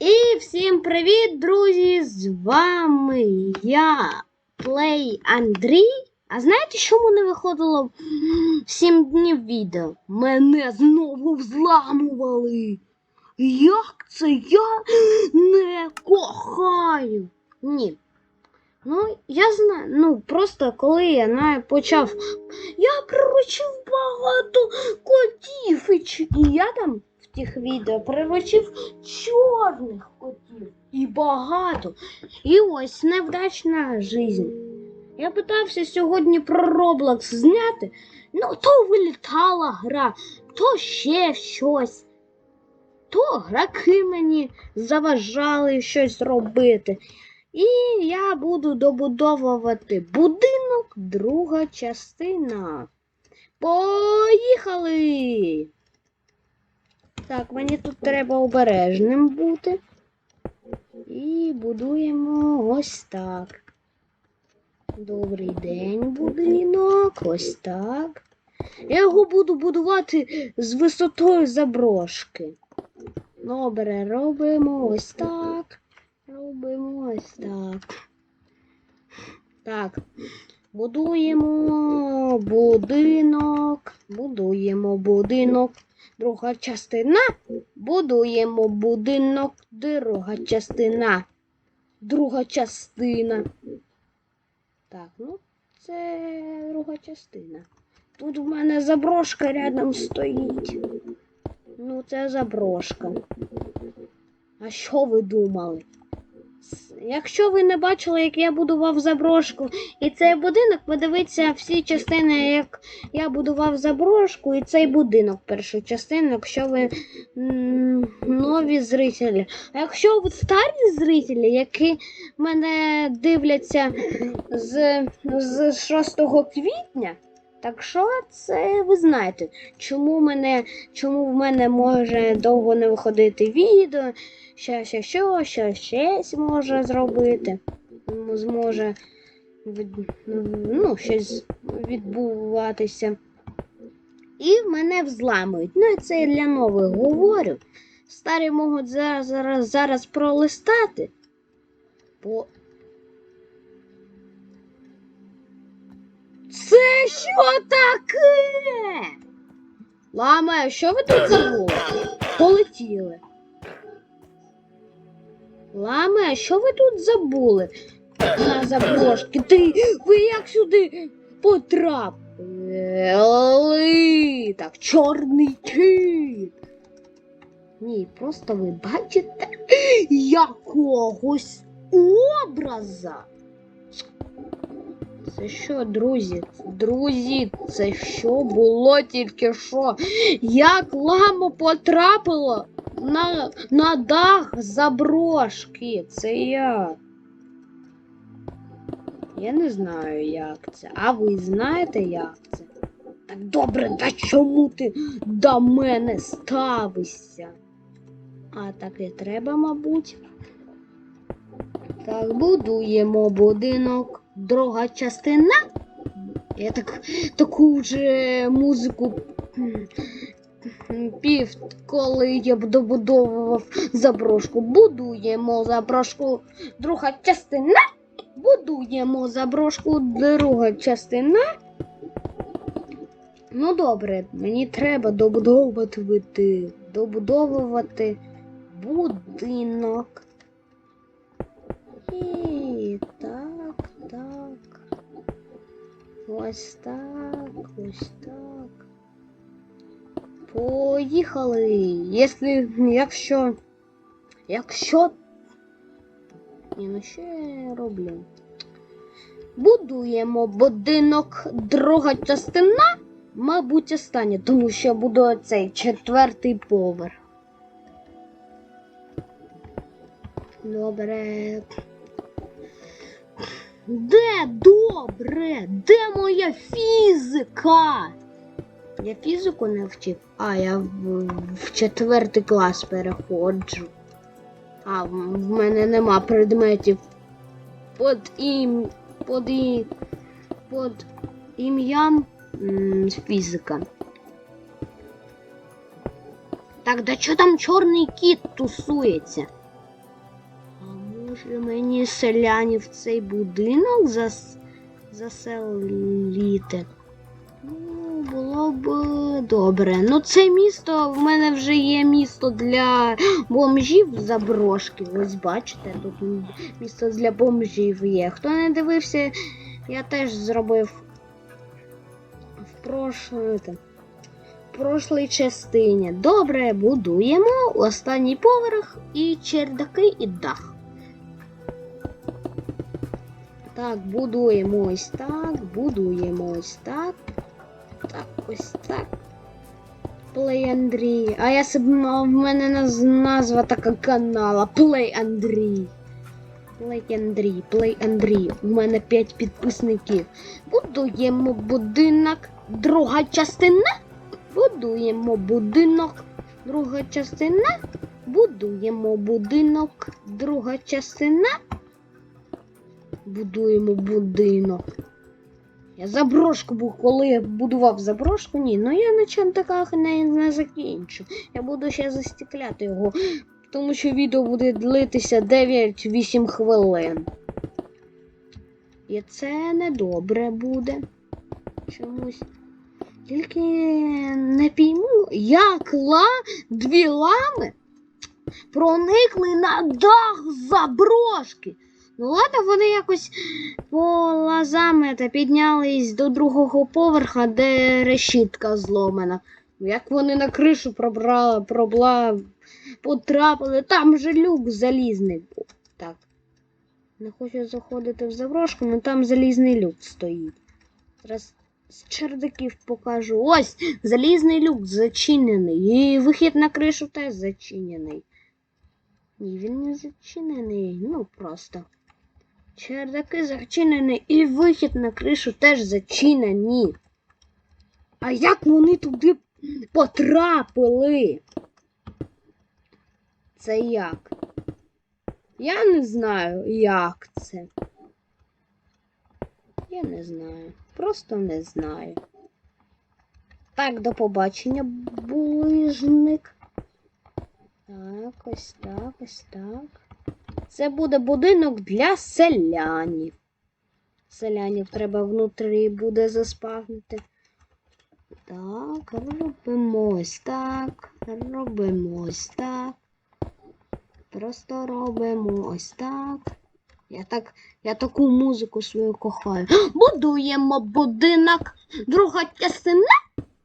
І всім привіт, друзі! З вами я, Плей Андрій. А знаєте, чому не виходило 7 днів відео? Мене знову взламували. Як це я не кохаю? Ні. Ну, я знаю, ну просто коли я на- почав. Я приручив багато котів, і, я там тих відео приручив чорних котів і багато. І ось невдачна жизнь. Я питався сьогодні про Roblox зняти, ну то вилітала гра, то ще щось. То граки мені заважали щось робити. І я буду добудовувати будинок, друга частина. Поїхали! Так, мені тут треба обережним бути. І будуємо ось так. Добрий день, будинок. Ось так. Я його буду будувати з висотою заброшки. Добре, робимо ось так. Робимо ось так. Так. Будуємо будинок. Будуємо будинок. Друга частина. Будуємо будинок. Друга частина. Друга частина. Так, ну це друга частина. Тут в мене заброшка рядом стоїть. Ну, це заброшка. А що ви думали? Якщо ви не бачили, як я будував заброшку і цей будинок, подивіться всі частини, як я будував заброшку і цей будинок першу частину, якщо ви нові зрителі. А якщо ви старі зрителі, які мене дивляться з, з 6 квітня, так що це ви знаєте, чому мене, чому в мене може довго не виходити відео, що, що, що, що щось може зробити, зможе ну, щось відбуватися. І мене взламують. Ну, і це я для нових говорю. Старі можуть зараз, зараз, зараз пролистати. Бо Це що таке? Ламе, що ви тут забули? Полетіли. Ламе, що ви тут забули? На заброшки. Ти ви як сюди потрапили? Так, чорний кіт. Ні, просто ви бачите якогось образа. Це що, друзі? Друзі, це що було тільки що? Як ламо потрапило на, на дах заброшки? Це я. Я не знаю, як це. А ви знаєте, як це? Так добре, та чому ти до мене ставишся? А так і треба, мабуть. Так, будуємо будинок. Друга частина. Я так таку вже музику пів, коли я добудовував заброшку. Будуємо заброшку. Друга частина. Будуємо заброшку. Друга частина. Ну добре, мені треба добудовувати, добудовувати будинок. І так. Ось так, ось так. Поїхали. Якщо, якщо, якщо. Ні, ну що я роблю? Будуємо будинок, друга частина, мабуть, остання, тому що буду цей четвертий поверх. Добре. Де добре? Де моя фізика? Я фізику не вчив, а я в, в четвертий клас переходжу. А в, мене нема предметів під ім, під, і, під ім'ям фізика. Так, да що там чорний кіт тусується? Може мені селянів в цей будинок зас... заселіти? Ну, було б добре. Ну, це місто, в мене вже є місто для бомжів заброшки. Ось бачите, тут місто для бомжів є. Хто не дивився, я теж зробив в прошлій частині. Добре, будуємо останній поверх і чердаки, і дах. Так, будуємо ось так, будуємо ось так. Так, ось так. Play Андрій. А я себе в мене наз- назва така канала. Play Андрій. Play Андрій, Play Андрій. У мене 5 підписників. Будуємо будинок. Друга частина. Будуємо будинок. Друга частина. Будуємо будинок. Друга частина. Будуємо будинок. Я заброшку був, коли я будував заброшку, ні, ну я на чантаках не, не закінчу. Я буду ще застікляти його, тому що відео буде длитися 9-8 хвилин. І це недобре буде. Чомусь. Тільки не пійму, як ла дві лами проникли на дах заброшки. Ну ладно, вони якось полазами та піднялись до другого поверха, де решітка зломана. Як вони на кришу пробрали, пробла, потрапили, там же люк залізний був. Так. Не хочу заходити в заброшку, але там залізний люк стоїть. Зараз з чердаків покажу. Ось залізний люк зачинений. І вихід на кришу теж зачинений. Ні, він не зачинений. Ну просто. Чердаки зачинені і вихід на кришу теж зачинені. А як вони туди потрапили? Це як? Я не знаю, як це. Я не знаю. Просто не знаю. Так, до побачення, булижник. Так, ось так, ось так. Це буде будинок для селянів. Селянів треба внутрі буде заспавнити. Так, робимо ось так. Робимо ось так. Просто робимо ось так. Я так, я таку музику свою кохаю. Будуємо будинок. Друга частина.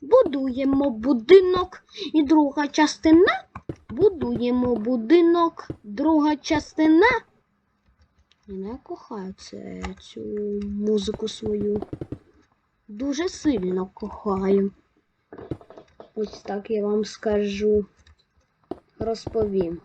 Будуємо будинок. І друга частина. Будуємо будинок, друга частина. Я кохаю це, цю музику свою. Дуже сильно кохаю. Ось так я вам скажу. Розповім.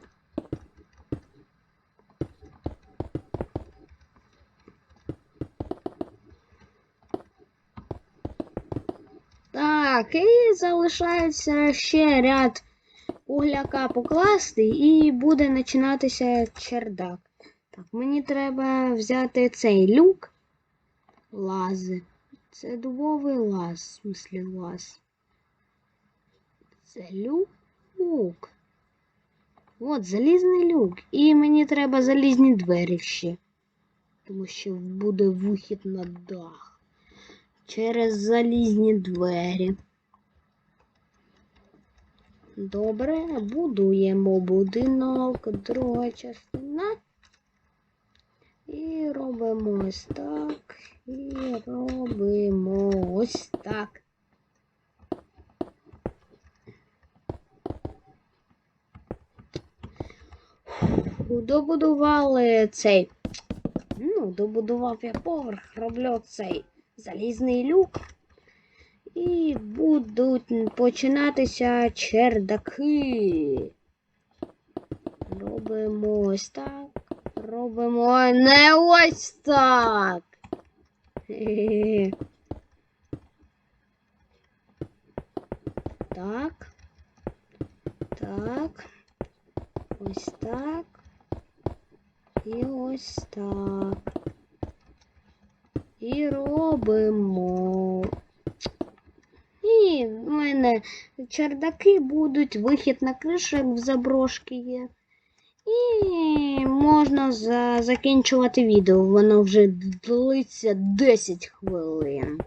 Так, і залишається ще ряд угляка покласти і буде починатися чердак. Так, мені треба взяти цей люк. Лази. Це дубовий лаз, в смислі лаз. Це люк. От, залізний люк. І мені треба залізні двері ще. Тому що буде вихід на дах. Через залізні двері. Добре, будуємо будинок, друга частина. І робимо ось так. І робимо ось так. Добудували цей. Ну, добудував я поверх, роблю цей залізний люк. І будуть починатися чердаки. Робимо ось так. Робимо не ось так. Так. Так. Ось так. І ось так. І робимо. І в мене чердаки будуть, вихід на кришу, як в заброшки є. І можна за... закінчувати відео. Воно вже длиться 10 хвилин.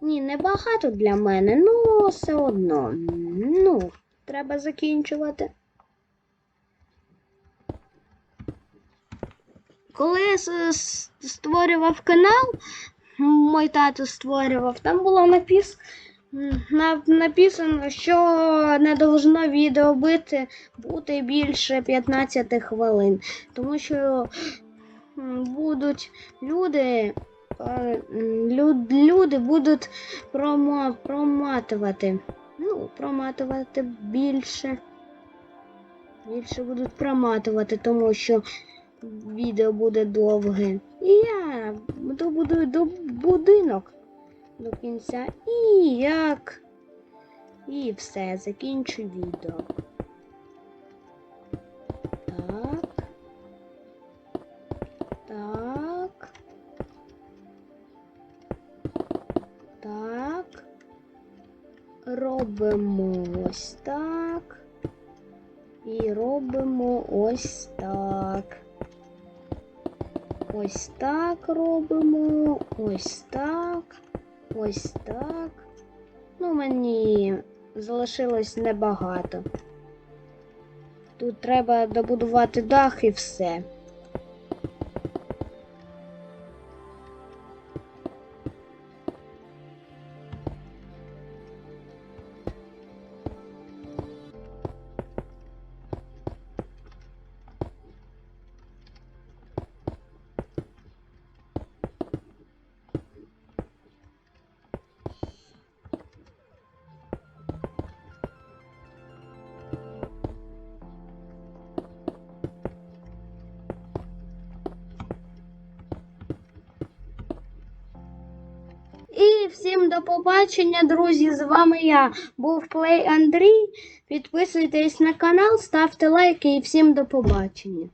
Ні, не багато для мене, ну все одно. Ну, треба закінчувати. Коли я створював канал, мій тато створював, там було напис... написано, що не должно відео бити, бути більше 15 хвилин. Тому що будуть люди, е, люд, люди будуть промо, проматувати. Ну, проматувати більше. Більше будуть проматувати, тому що відео буде довге. І я добудую до будинок до кінця. І як. І все, закінчу відео. Так. Так. Так. Робимо ось так. І робимо ось так. Ось так робимо. Ось так. Ось так. Ну, мені залишилось небагато. Тут треба добудувати дах і все. Всім до побачення, друзі. З вами я був Плей Андрій. Підписуйтесь на канал, ставте лайки і всім до побачення.